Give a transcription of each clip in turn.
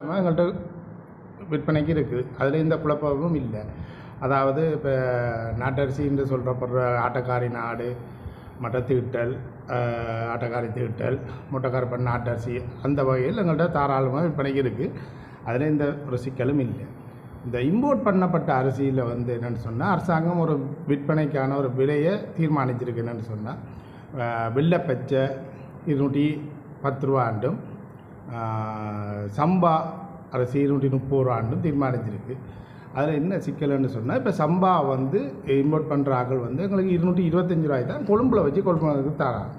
எங்கள்கிட்ட விற்பனைக்கு இருக்குது. அதில் எந்த குழப்பமும் இல்லை. அதாவது இப்போ நாட்டரிசின்னு சொல்கிறப்படுற ஆட்டக்காரி நாடு மற்ற தீட்டல் ஆட்டக்காரி தீட்டல் முட்டைக்கருப்பன் நாட்டரிசி அந்த வகையில் எங்கள்கிட்ட தாராளமாக விற்பனைக்கு இருக்குது அதில் எந்த ஒரு சிக்கலும் இல்லை. இந்த இம்போர்ட் பண்ணப்பட்ட அரிசியில் வந்து என்னென்னு சொன்னால் அரசாங்கம் ஒரு விற்பனைக்கான ஒரு விலையை தீர்மானிச்சிருக்கு என்னென்னு சொன்னால் வெள்ளைப்பச்சை இருநூற்றி பத்து ரூபாண்டும் சம்பா அரசு இருநூற்றி முப்பது ரூபாண்டும் தீர்மானிச்சிருக்கு. அதில் என்ன சிக்கல்னு சொன்னால் இப்போ சம்பா வந்து இம்போர்ட் பண்ணுற ஆக்கள் வந்து எங்களுக்கு இருநூற்றி இருபத்தஞ்சி ரூபாய் தான் கொழும்பில் வச்சு கொள்முதலுக்கு தராங்க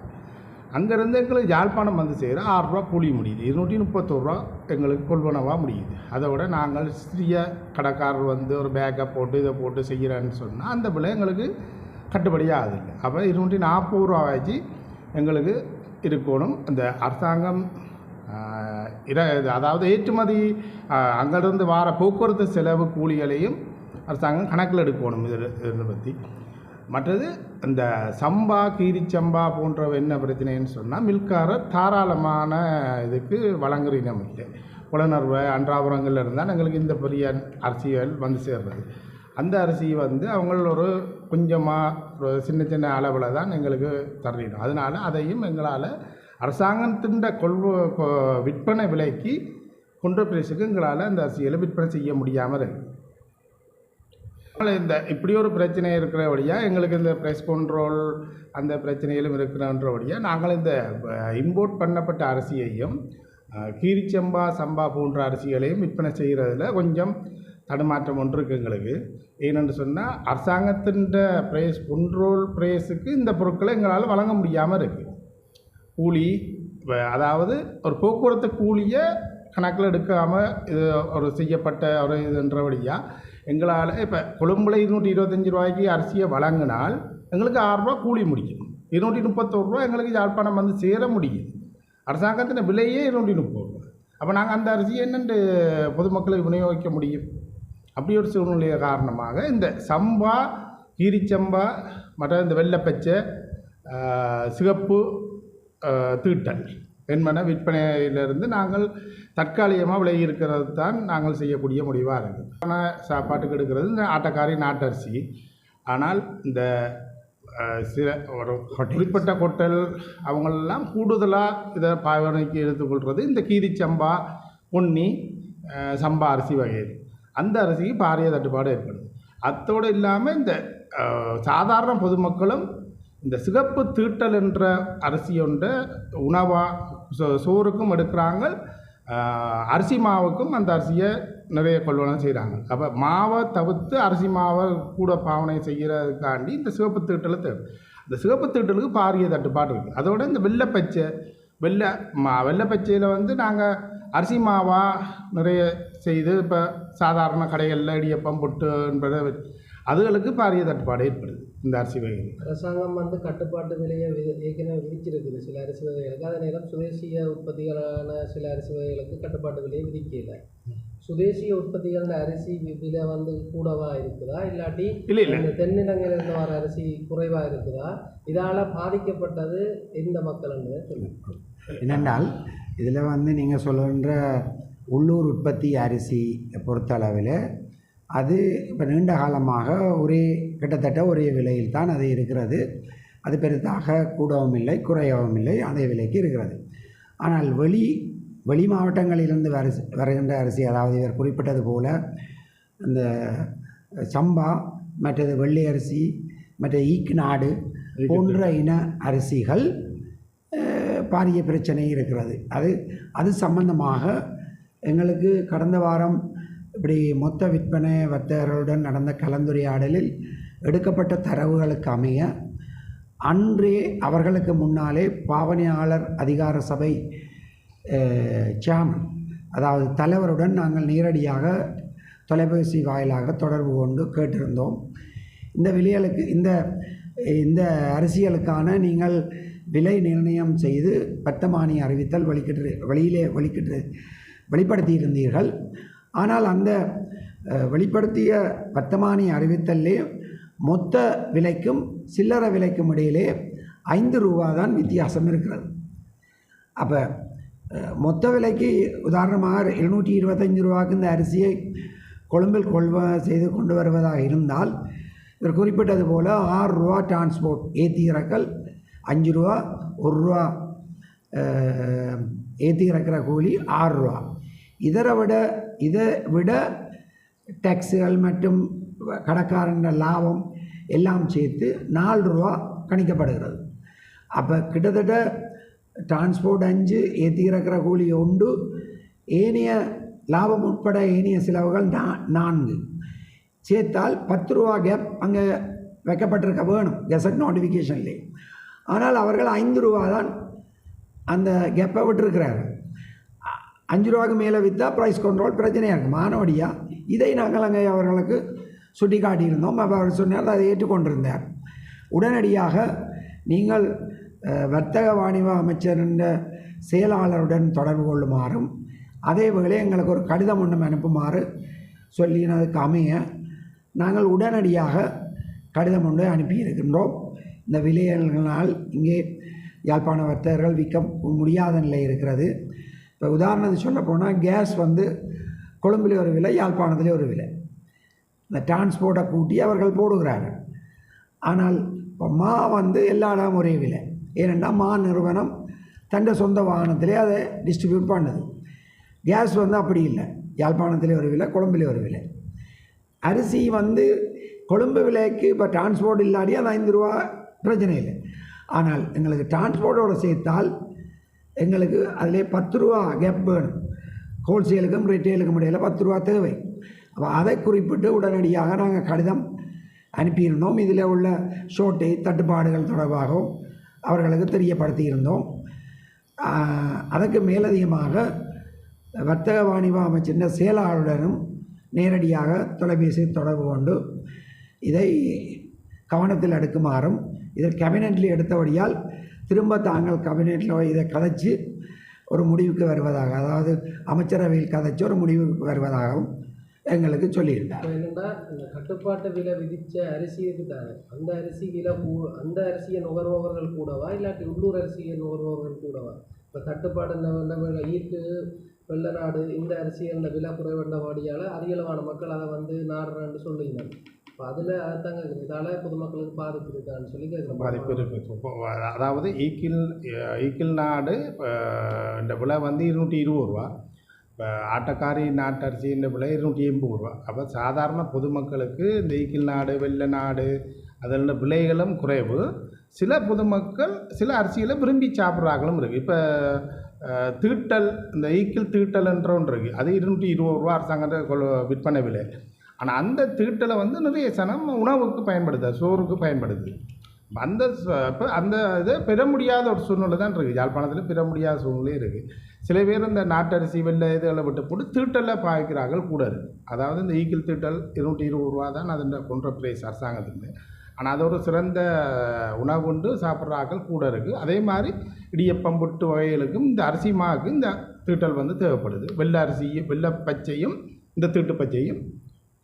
அங்கேருந்து எங்களுக்கு யாழ்ப்பாணம் வந்து செய்கிற ஆறுரூவா கூலி முடியுது. இருநூற்றி முப்பத்தோருவா எங்களுக்கு கொள்வனவாக முடியுது. அதை விட நாங்கள் சிறிய கடைக்காரர் வந்து ஒரு பேக்கை போட்டு இதை போட்டு செய்கிறேன்னு சொன்னால் அந்த பிள்ளை எங்களுக்கு கட்டுப்படியாக இல்லை அப்போ இருநூற்றி நாற்பது ரூபா வச்சு எங்களுக்கு இருக்கணும். அந்த அரசாங்கம் இட இது அதாவது ஏற்றுமதி அங்கேருந்து அங்கிருந்து வார போக்குவரத்து செலவு கூலிகளையும் அரசாங்கம் கணக்கில் எடுக்கணும் இதில் இதை பற்றி மற்றது இந்த சம்பா கீரிச்சம்பா போன்ற என்ன பிரச்சனைன்னு சொன்னால் மில்காரர் தாராளமான இதுக்கு வழங்குற இனம் இல்லை புலனர்வை அன்றாபுரங்களில் இருந்தால் எங்களுக்கு இந்த பெரிய அரசியல் வந்து சேர்றது. அந்த அரிசி வந்து அவங்கள ஒரு கொஞ்சமாக ஒரு சின்ன சின்ன அளவில் தான் எங்களுக்கு தரணும் அதனால் அதையும் எங்களால் அரசாங்கத்தின் கொள்வ விற்பனை விலைக்கு கொண்டு பிரைஸுக்கு எங்களால் அந்த அரிசிகளை விற்பனை செய்ய முடியாமல் இருக்குது இந்த இப்படி ஒரு பிரச்சனை இருக்கிற வழியாக எங்களுக்கு இந்த ப்ரைஸ் கண்ட்ரோல் அந்த பிரச்சனையிலும் இருக்கிறன்ற வழியாக நாங்கள் இந்த இம்போர்ட் பண்ணப்பட்ட அரிசியையும் கீரிச்சம்பா சம்பா போன்ற அரிசிகளையும் விற்பனை செய்கிறதுல கொஞ்சம் தடுமாற்றம் ஒன்று இருக்குது எங்களுக்கு. ஏனென்று சொன்னால் அரசாங்கத்தின் ப்ரைஸ் கண்ட்ரோல் ப்ரைஸுக்கு இந்த பொருட்களை எங்களால் வழங்க முடியாமல் இருக்குது கூலி இப்போ அதாவது ஒரு போக்குவரத்து கூலியை கணக்கில் எடுக்காமல் இது ஒரு செய்யப்பட்ட ஒரு இதுன்றபடியாக எங்களால் இப்போ கொழும்புல இருநூற்றி இருபத்தஞ்சி ரூபாய்க்கு அரிசியை வழங்கினால் எங்களுக்கு ஆறுரூவா கூலி முடியும். இருநூற்றி முப்பத்தோரு ரூபா எங்களுக்கு யாழ்ப்பாணம் வந்து சேர முடியுது அரசாங்கத்தின் விலையே இருநூற்றி முப்பது ரூபா. அப்போ நாங்கள் அந்த அரிசியை என்னென்று பொதுமக்களுக்கு விநியோகிக்க முடியும்? அப்படி ஒரு சூழ்நிலை காரணமாக இந்த சம்பா கீரிச்சம்பா மற்ற இந்த வெள்ளைப்பச்சை சிகப்பு தீட்டல். என்பன விற்பனையிலிருந்து நாங்கள் தற்காலிகமாக விலகி இருக்கிறது தான் நாங்கள் செய்யக்கூடிய முடிவாக இருக்குது. ஆனால் சாப்பாட்டுக்கு எடுக்கிறது இந்த ஆட்டக்காரி நாட்டரிசி. ஆனால் இந்த சில ஒரு குறிப்பிட்ட கொட்டல் அவங்களெல்லாம் கூடுதலாக இதை பாவனைக்கு எடுத்துக்கொள்கிறது இந்த கீரிச்சம்பா பொன்னி ஆஹ், சம்பா அரிசி வகையில் அந்த அரிசிக்கு பாரிய தட்டுப்பாடு ஏற்படுது. அத்தோடு இல்லாமல் இந்த சாதாரண பொதுமக்களும் இந்த சிகப்பு தீட்டல் என்ற அரிசி ஒன்றை உணவாக சோறுக்கும் எடுக்கிறாங்க. அரிசி மாவுக்கும் அந்த அரிசியை நிறைய கொள்வனம் செய்கிறாங்க அப்போ மாவை தவிர்த்து அரிசி மாவை கூட பாவனை செய்கிறதுக்காண்டி இந்த சிவப்பு தீட்டலை தேவை. இந்த சிவப்பு தீட்டலுக்கு பாரிய தட்டுப்பாடு இருக்குது அதோட இந்த வெள்ளைப்பச்சை வெள்ளை மா வெள்ளைப்பச்சையில் வந்து நாங்கள் அரிசி மாவாக நிறைய செய்து இப்போ சாதாரண கடைகளில் இடியப்பம் பொட்டு என்பதை அதுகளுக்கு பாரிய தட்டுப்பாடு ஏற்படுது. இந்த அரிசி வகைகள். அரசாங்கம் வந்து கட்டுப்பாட்டு விலையை ஏற்கனவே விதிச்சிருக்குது. சில அரிசி வகைகளுக்கு. அதே நேரம் சுதேசிய உற்பத்திகளான சில அரிசி வகைகளுக்கு கட்டுப்பாட்டு விலையை விதிக்கல. சுதேசிய உற்பத்திகளோட அரிசி விலை வந்து கூடவா இருக்குதா? இல்லாட்டி இல்லை இல்லை. இந்த தென்னிலங்கையிலிருந்து வர அரிசி குறைவா இருக்குதா? இதால பாதிக்கப்பட்டது எந்த மக்கள்ன்றதை சொல்லுங்க. என்னென்றால் இதில் வந்து நீங்கள் சொல்கின்ற உள்ளூர் உற்பத்தி அரிசி பொறுத்தளவில் அது இப்போ நீண்ட காலமாக ஒரே கிட்டத்தட்ட ஒரே விலையில் தான் அது இருக்கிறது. அது பெரிதாக கூடவும் இல்லை குறையவும் இல்லை அதே விலைக்கு இருக்கிறது. ஆனால் வெளி வெளி மாவட்டங்களிலிருந்து வர வருகின்ற அரிசி அதாவது இவர் குறிப்பிட்டது போல இந்த சம்பா மற்றது வெள்ளை அரிசி மற்ற ஈக்கு நாடு போன்ற இன அரிசிகள் பாரிய பிரச்சனை இருக்கிறது. அது அது சம்பந்தமாக எங்களுக்கு கடந்த வாரம் இப்படி மொத்த விற்பனை வர்த்தகர்களுடன் நடந்த கலந்துரையாடலில் எடுக்கப்பட்ட தரவுகளுக்கு அமைய அன்றே அவர்களுக்கு முன்னாலே பாவனையாளர் அதிகார சபை சேர்மன் அதாவது தலைவருடன் நாங்கள் நேரடியாக தொலைபேசி வாயிலாக தொடர்பு கொண்டு கேட்டிருந்தோம். இந்த விலைகளுக்கு இந்த இந்த அரசியலுக்கான நீங்கள் விலை நிர்ணயம் செய்து வர்த்தமானி அறிவித்தல் வெளிக்கிட்டு வெளியிலே வெளிக்கிட்டு வெளிப்படுத்தியிருந்தீர்கள். ஆனால் அந்த வெளிப்படுத்திய வர்த்தமானி அறிவித்தல்லே மொத்த விலைக்கும் சில்லறை விலைக்கும் இடையிலே ஐந்து ரூபா தான் வித்தியாசம் இருக்கிறது. அப்போ மொத்த விலைக்கு உதாரணமாக எழுநூற்றி இருபத்தஞ்சி ரூபாய்க்கு இந்த அரிசியை கொழும்பில் கொள்வ செய்து கொண்டு வருவதாக இருந்தால் இவர் குறிப்பிட்டது போல் ஆறு ரூபா டிரான்ஸ்போர்ட் ஏற்றி இறக்கல் அஞ்சு ரூபா ஒரு ரூபா ஏற்றி இறக்கிற கூலி ஆறு ரூபா. இதரை விட இதை விட டேக்ஸுகள் மற்றும் கடைக்காரன் லாபம் எல்லாம் சேர்த்து நாலு ரூபா கணிக்கப்படுகிறது. அப்போ கிட்டத்தட்ட டிரான்ஸ்போர்ட் அஞ்சு ஏற்றி இறக்குற கூலி உண்டு. ஏனைய லாபம் உட்பட ஏனைய செலவுகள் நா நான்கு. சேர்த்தால் பத்து ரூபா கேப் அங்கே வைக்கப்பட்டிருக்க வேணும். கெசட் நோட்டிஃபிகேஷன்லேயே ஆனால் அவர்கள் ஐந்து ரூபா தான் அந்த கேப்பை விட்டுருக்கிறாரு அஞ்சு ரூபாய்க்கு மேலே விற்றா ப்ரைஸ் கண்ட்ரோல் பிரச்சனையாக இருக்கும் மானவடியாக இதை நாங்கள் அங்கே அவர்களுக்கு சுட்டி காட்டியிருந்தோம் அவர் சொன்னார் அதை ஏற்றுக்கொண்டிருந்தார். உடனடியாக நீங்கள் வர்த்தக வாணிப அமைச்சரின் செயலாளருடன் தொடர்பு கொள்ளுமாறும் அதே வேளை எங்களுக்கு ஒரு கடிதம் ஒன்றும் அனுப்புமாறு சொல்லினதுக்கு அமைய நாங்கள் உடனடியாக கடிதம் ஒன்று அனுப்பியிருக்கின்றோம். இந்த விலையினால் இங்கே யாழ்ப்பாண வர்த்தகர்கள் விற்க முடியாத நிலை இருக்கிறது. இப்போ உதாரணத்துக்கு சொல்ல போனால் கேஸ் வந்து கொழும்புலேயே ஒரு விலை யாழ்ப்பாணத்திலே ஒரு விலை. இந்த டிரான்ஸ்போர்ட்டை கூட்டி அவர்கள் போடுகிறார்கள். ஆனால் இப்போ மா வந்து எல்லா இடம் ஒரே விலை. ஏனென்றால் மா நிறுவனம் தண்ட சொந்த வாகனத்திலே அதை டிஸ்ட்ரிபியூட் பண்ணுது. கேஸ் வந்து அப்படி இல்லை. யாழ்ப்பாணத்திலே ஒரு விலை கொழும்பிலே ஒரு விலை. அரிசி வந்து கொழும்பு விலைக்கு இப்போ டிரான்ஸ்போர்ட் இல்லாடி அது ஐந்து ரூபா பிரச்சனை இல்லை. ஆனால் எங்களுக்கு டிரான்ஸ்போர்ட்டோடு சேர்த்தால் எங்களுக்கு அதிலே பத்து ரூபா கேப் வேணும். ஹோல்சேலுக்கும் ரிட்டெயிலுக்கும் இடையில் பத்து ரூபா தேவை. அப்போ அதை குறிப்பிட்டு உடனடியாக நாங்கள் கடிதம் அனுப்பியிருந்தோம். இதில் உள்ள ஷோட்டை தட்டுப்பாடுகள் தொடர்பாகவும் அவர்களுக்கு தெரியப்படுத்தியிருந்தோம். அதற்கு மேலதிகமாக வர்த்தக வாணிப அமைச்சின் செயலாளருடனும் நேரடியாக தொலைபேசி தொடர்பு கொண்டு இதை கவனத்தில் எடுக்குமாறும் இதில் கேபினெட்டில் எடுத்தபடியால் திரும்ப தாங்கள் கபினெட்டில் இதை கதைச்சு ஒரு முடிவுக்கு வருவதாக அதாவது அமைச்சரவையில் கதைச்சு ஒரு முடிவுக்கு வருவதாகவும் எங்களுக்கு சொல்லியிருந்தார். என்னென்னா இந்த கட்டுப்பாட்டு விலை விதித்த அரிசி இருக்குதானே அந்த அரிசி விலை கூ அந்த அரிசியை நுகர்பவர்கள் கூடவா இல்லாட்டி உள்ளூர் அரிசியை நுகர்பவர்கள் கூடவா? இப்போ தட்டுப்பாடு இந்த விலை ஈர்க்கு வெள்ளநாடு இந்த அரிசியோட விலை குறைவண்டபடியால் அதிகளவான மக்கள் அதை வந்து நாடுறான்னு சொல்லுங்க இப்போ அதில் அதாங்க இதால் பொதுமக்களுக்கு பாதிப்பு இருக்கான்னு சொல்லி கேட்குறோம் பாதிப்பு இருக்குது அதாவது ஈக்கில் ஈக்கில் நாடு இந்த விலை வந்து இருநூற்றி இருபது ரூபா. இப்போ ஆட்டக்காரி நாட்டரிசி இந்த விலை இருநூற்றி எண்பது ரூபா. அப்போ சாதாரண பொதுமக்களுக்கு இந்த ஈக்கில் நாடு வெள்ளை நாடு அதில் விலைகளும் குறைவு. சில பொதுமக்கள் சில அரிசிகளை விரும்பி சாப்பிட்றாங்களும் இருக்குது இப்போ தீட்டல் இந்த ஈக்கில் தீட்டல் என்ற ஒன்று இருக்குது அது இருநூற்றி இருபது ரூபா அரசாங்கத்தை விற்பனை விலை. ஆனால் அந்த தீட்டலை வந்து நிறைய சனம் உணவுக்கு பயன்படுது சோறுக்கு பயன்படுது. அந்த இப்போ அந்த இதை பெற முடியாத ஒரு சூழ்நிலை தான் இருக்குது. யாழ்ப்பாணத்தில் பெற முடியாத சூழ்நிலை இருக்குது. சில பேர் இந்த நாட்டரிசி வெள்ளை இதுகளை விட்டு போட்டு தீட்டலில் பாய்க்கிறார்கள் கூட இருக்குது. அதாவது இந்த ஈக்கிள் தீட்டல் இருநூற்றி இருபது ரூபா தான் அதன் கொன்ற பிரைஸ் அரசாங்கத்துக்கு. ஆனால் அது ஒரு சிறந்த உணவுண்டு சாப்பிட்றாக்கள் கூட இருக்குது. அதே மாதிரி இடியப்பம் புட்டு வகைகளுக்கும் இந்த அரிசி மாவுக்கு இந்த தீட்டல் வந்து தேவைப்படுது. வெள்ளை அரிசியும் வெள்ளை பச்சையும் இந்த தீட்டு பச்சையும்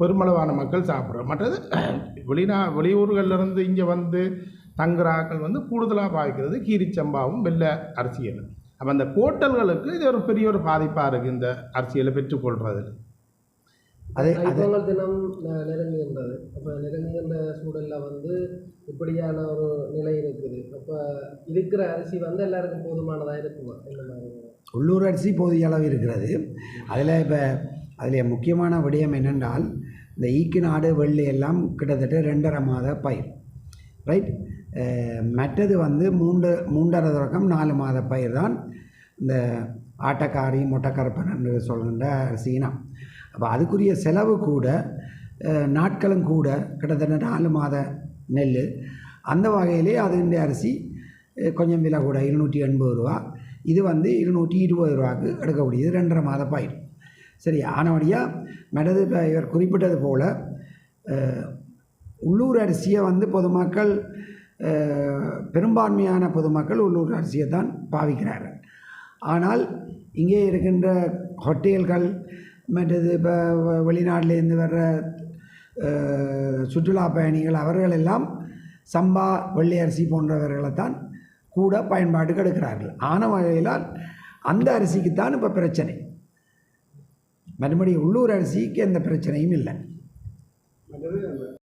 பெருமளவான மக்கள் சாப்பிட்றோம் மற்றது வெளிநா வெளியூர்கள்லேருந்து இங்கே வந்து தங்குறாக்கள் வந்து கூடுதலாக பாய்க்கிறது கீரிச்சம்பாவும் வெள்ளை அரிசிகள் அப்போ அந்த ஹோட்டல்களுக்கு இது ஒரு பெரிய ஒரு பாதிப்பாக இருக்குது இந்த அரிசிகளை பெற்றுக்கொள்வது அது அது ஐப்பொங்கல் தினம் நெருங்குகின்றது. அப்போ நெருங்குகின்ற சூழலில் வந்து இப்படியான ஒரு நிலை இருக்குது. அப்போ இருக்கிற அரிசி வந்து எல்லாருக்கும் போதுமானதாக இருக்குமா? உள்ளூர் அரிசி போதிய அளவு இருக்கிறது. அதில் இப்போ அதில் முக்கியமான விடயம் என்னென்றால் இந்த ஈக்கு நாடு வெள்ளி எல்லாம் கிட்டத்தட்ட ரெண்டரை மாத பயிர். ரைட் மற்றது வந்து மூன்று மூன்றரை தொடக்கம் நாலு மாத பயிர் தான் இந்த ஆட்டக்காரி மொட்டைக்கரப்பன் என்று சொல்கின்ற அரிசினம் அப்போ அதுக்குரிய செலவு கூட நாட்களும் கூட கிட்டத்தட்ட நாலு மாத நெல். அந்த வகையிலே அதுன்ற அரிசி கொஞ்சம் விலை கூட இருநூற்றி எண்பது ரூபா. இது வந்து இருநூற்றி இருபது ரூபாவுக்கு எடுக்கக்கூடியது ரெண்டரை மாத பயிர். சரி ஆனபடியாக மெடது இப்போ இவர் குறிப்பிட்டது போல் உள்ளூர் அரிசியை வந்து பொதுமக்கள் பெரும்பான்மையான பொதுமக்கள் உள்ளூர் அரிசியை தான் பாவிக்கிறார்கள். ஆனால் இங்கே இருக்கின்ற ஹோட்டல்கள் மற்றது இப்போ வெளிநாட்டிலேருந்து வர்ற சுற்றுலா பயணிகள் அவர்கள் எல்லாம் சம்பா வெள்ளை அரிசி போன்றவர்களை தான் கூட பயன்பாட்டுக்கு எடுக்கிறார்கள். ஆன வகையிலால் அந்த அரிசிக்கு தான் இப்போ பிரச்சனை. மறுபடியும் உள்ளூர் அரிசிக்கு எந்த பிரச்சனையும் இல்லை மற்றது அந்த